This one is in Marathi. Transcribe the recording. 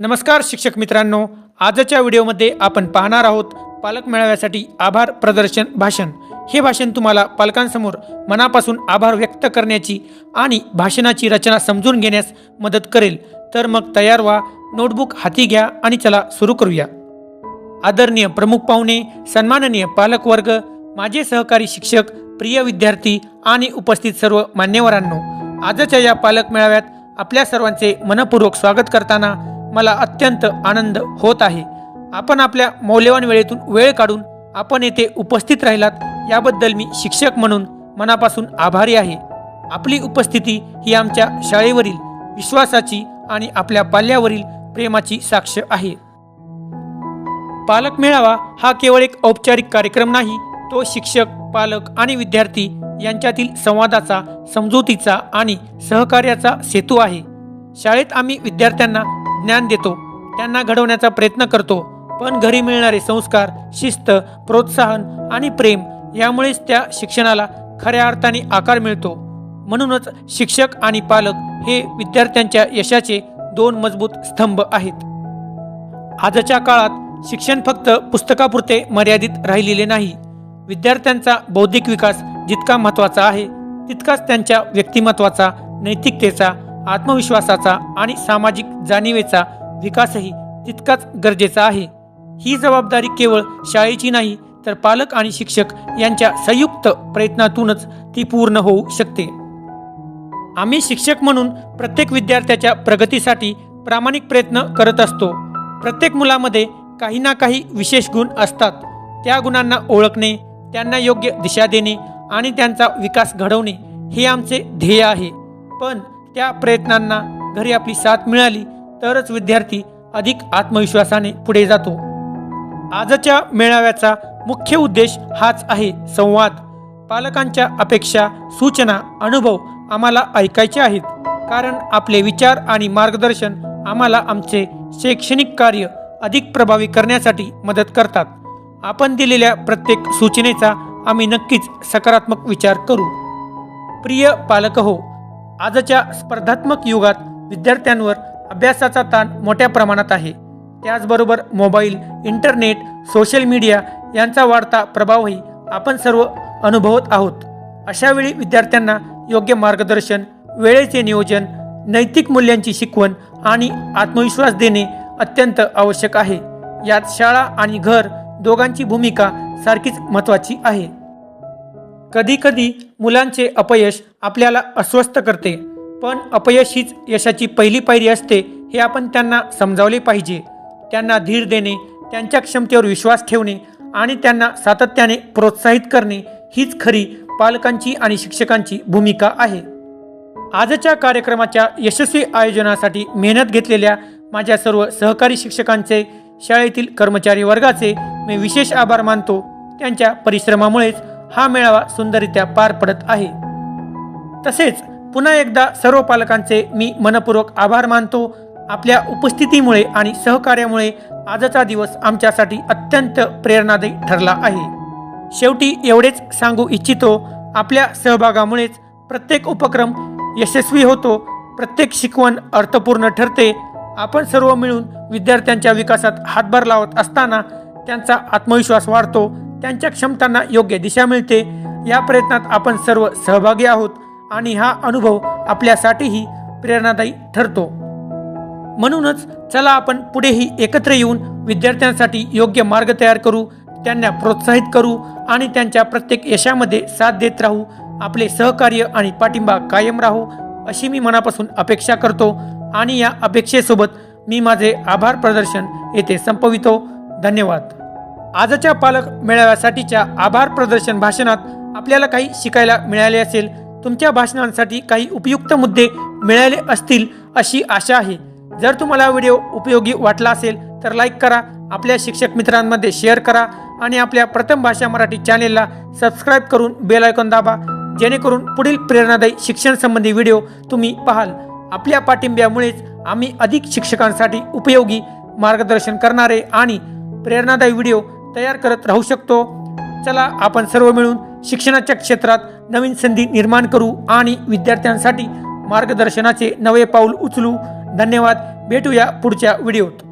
नमस्कार शिक्षक मित्रांनो. आजच्या व्हिडिओमध्ये आपण पाहणार आहोत पालक मेळाव्यासाठी आभार प्रदर्शन भाषण. हे भाषण तुम्हाला पालकांसमोर मनापासून आभार व्यक्त करण्याची आणि भाषणाची रचना समजून घेण्यास मदत करेल. तर मग तयार व्हा नोटबुक हाती घ्या आणि चला सुरू करूया. आदरणीय प्रमुख पाहुणे सन्माननीय पालकवर्ग माझे सहकारी शिक्षक प्रिय विद्यार्थी आणि उपस्थित सर्व मान्यवरांनो आजच्या या पालक मेळाव्यात आपल्या सर्वांचे मनपूर्वक स्वागत करताना मला अत्यंत आनंद होत आहे. आपण आपल्या मौल्यवान वेळेतून वेळ काढून आपण येथे उपस्थित राहिलात याबद्दल मी शिक्षक म्हणून मनापासून आभारी आहे. आपली उपस्थिती ही आमच्या शाळेवरील विश्वासाची आणि आपल्या पाल्यावरील प्रेमाची साक्ष आहे. पालक मेळावा हा केवळ एक औपचारिक कार्यक्रम नाही तो शिक्षक पालक आणि विद्यार्थी यांच्यातील संवादाचा समजुतीचा आणि सहकार्याचा सेतू आहे. शाळेत आम्ही विद्यार्थ्यांना ज्ञान देतो त्यांना घडवण्याचा प्रयत्न करतो पण घरी मिळणारे संस्कार शिस्त प्रोत्साहन आणि प्रेम यामुळेच त्या शिक्षणाला खऱ्या अर्थाने आकार मिळतो. म्हणूनच शिक्षक आणि पालक हे विद्यार्थ्यांच्या यशाचे दोन मजबूत स्तंभ आहेत. आजच्या काळात शिक्षण फक्त पुस्तकापुरते मर्यादित राहिलेले नाही. विद्यार्थ्यांचा बौद्धिक विकास जितका महत्त्वाचा आहे तितकाच त्यांच्या व्यक्तिमत्वाचा नैतिकतेचा आत्मविश्वासाचा आणि सामाजिक जाणीवेचा विकासही तितकाच गरजेचा आहे. ही जबाबदारी केवळ शाळेची नाही तर पालक आणि शिक्षक यांच्या संयुक्त प्रयत्नातूनच ती पूर्ण होऊ शकते. आम्ही शिक्षक म्हणून प्रत्येक विद्यार्थ्याच्या प्रगतीसाठी प्रामाणिक प्रयत्न करत असतो. प्रत्येक मुलामध्ये काही ना काही विशेष गुण असतात. त्या गुणांना ओळखणे त्यांना योग्य दिशा देणे आणि त्यांचा विकास घडवणे हे आमचे ध्येय आहे. पण त्या प्रयत्नांना घरी आपली साथ मिळाली तरच विद्यार्थी अधिक आत्मविश्वासाने पुढे जातो. आजच्या मेळाव्याचा मुख्य उद्देश हाच आहे संवाद. पालकांच्या अपेक्षा सूचना अनुभव आम्हाला ऐकायचे आहेत. कारण आपले विचार आणि मार्गदर्शन आम्हाला आमचे शैक्षणिक कार्य अधिक प्रभावी करण्यासाठी मदत करतात. आपण दिलेल्या प्रत्येक सूचनेचा आम्ही नक्कीच सकारात्मक विचार करू. प्रिय पालक हो आजच्या स्पर्धात्मक युगात विद्यार्थ्यांवर अभ्यासाचा ताण मोठ्या प्रमाणात आहे. त्याचबरोबर मोबाईल इंटरनेट सोशल मीडिया यांचा वाढता प्रभावही आपण सर्व अनुभवत आहोत. अशावेळी विद्यार्थ्यांना योग्य मार्गदर्शन वेळेचे नियोजन नैतिक मूल्यांची शिकवण आणि आत्मविश्वास देणे अत्यंत आवश्यक आहे. यात शाळा आणि घर दोघांची भूमिका सारखीच महत्त्वाची आहे. कधीकधी मुलांचे अपयश आपल्याला अस्वस्थ करते. पण अपयश हीच यशाची पहिली पायरी असते हे आपण त्यांना समजावले पाहिजे. त्यांना धीर देणे त्यांच्या क्षमतेवर विश्वास ठेवणे आणि त्यांना सातत्याने प्रोत्साहित करणे हीच खरी पालकांची आणि शिक्षकांची भूमिका आहे. आजच्या कार्यक्रमाच्या यशस्वी आयोजनासाठी मेहनत घेतलेल्या माझ्या सर्व सहकारी शिक्षकांचे शाळेतील कर्मचारी वर्गाचे मी विशेष आभार मानतो. त्यांच्या परिश्रमामुळेच हा मेळावा सुंदररित्या पार पडत आहे. तसेच पुन्हा एकदा सर्व पालकांचे मी मनपूर्वक आभार मानतो. आपल्या उपस्थितीमुळे आणि सहकार्यामुळे आजचा दिवस आमच्यासाठी अत्यंत प्रेरणादायी ठरला आहे. शेवटी एवढेच सांगू इच्छितो आपल्या सहभागामुळेच प्रत्येक उपक्रम यशस्वी होतो प्रत्येक शिकवण अर्थपूर्ण ठरते. आपण सर्व मिळून विद्यार्थ्यांच्या विकासात हातभार लावत असताना त्यांचा आत्मविश्वास वाढतो. त्यांच्या क्षमतांना योग्य दिशा मिळते. या प्रयत्नात आपण सर्व सहभागी आहोत आणि हा अनुभव आपल्यासाठीही प्रेरणादायी ठरतो. म्हणूनच चला आपण पुढेही एकत्र येऊन विद्यार्थ्यांसाठी योग्य मार्ग तयार करू त्यांना प्रोत्साहित करू आणि त्यांच्या प्रत्येक यशामध्ये साथ देत राहू आपले सहकार्य आणि पाठिंबा कायम राहू अशी मी मनापासून अपेक्षा करतो आणि या अपेक्षेसोबत मी माझे आभार प्रदर्शन येथे संपवितो. धन्यवाद. आजच्या पालक मेळाव्यासाठीच्या आभार प्रदर्शन भाषणात आपल्याला काही शिकायला मिळाले असेल तुमच्या भाषणांसाठी काही उपयुक्त मुद्दे मिळाले असतील अशी आशा आहे. जर तुम्हाला व्हिडिओ उपयोगी वाटला असेल तर लाईक करा आपल्या शिक्षक मित्रांमध्ये शेअर करा आणि आपल्या प्रथम भाषा मराठी चॅनेलला सबस्क्राईब करून बेल आयकॉन दाबा जेणेकरून पुढील प्रेरणादायी शिक्षण संबंधी व्हिडिओ तुम्ही पाहाल. आपल्या पाठिंब्यामुळेच आम्ही अधिक शिक्षकांसाठी उपयोगी मार्गदर्शन करणारे आणि प्रेरणादायी व्हिडिओ तयार करत राहू शकतो. चला आपण सर्व मिळून शिक्षणाच्या क्षेत्रात नवीन संधी निर्माण करू आणि विद्यार्थ्यांसाठी मार्गदर्शनाचे नवे पाऊल उचलू. धन्यवाद. भेटूया पुढच्या व्हिडिओत.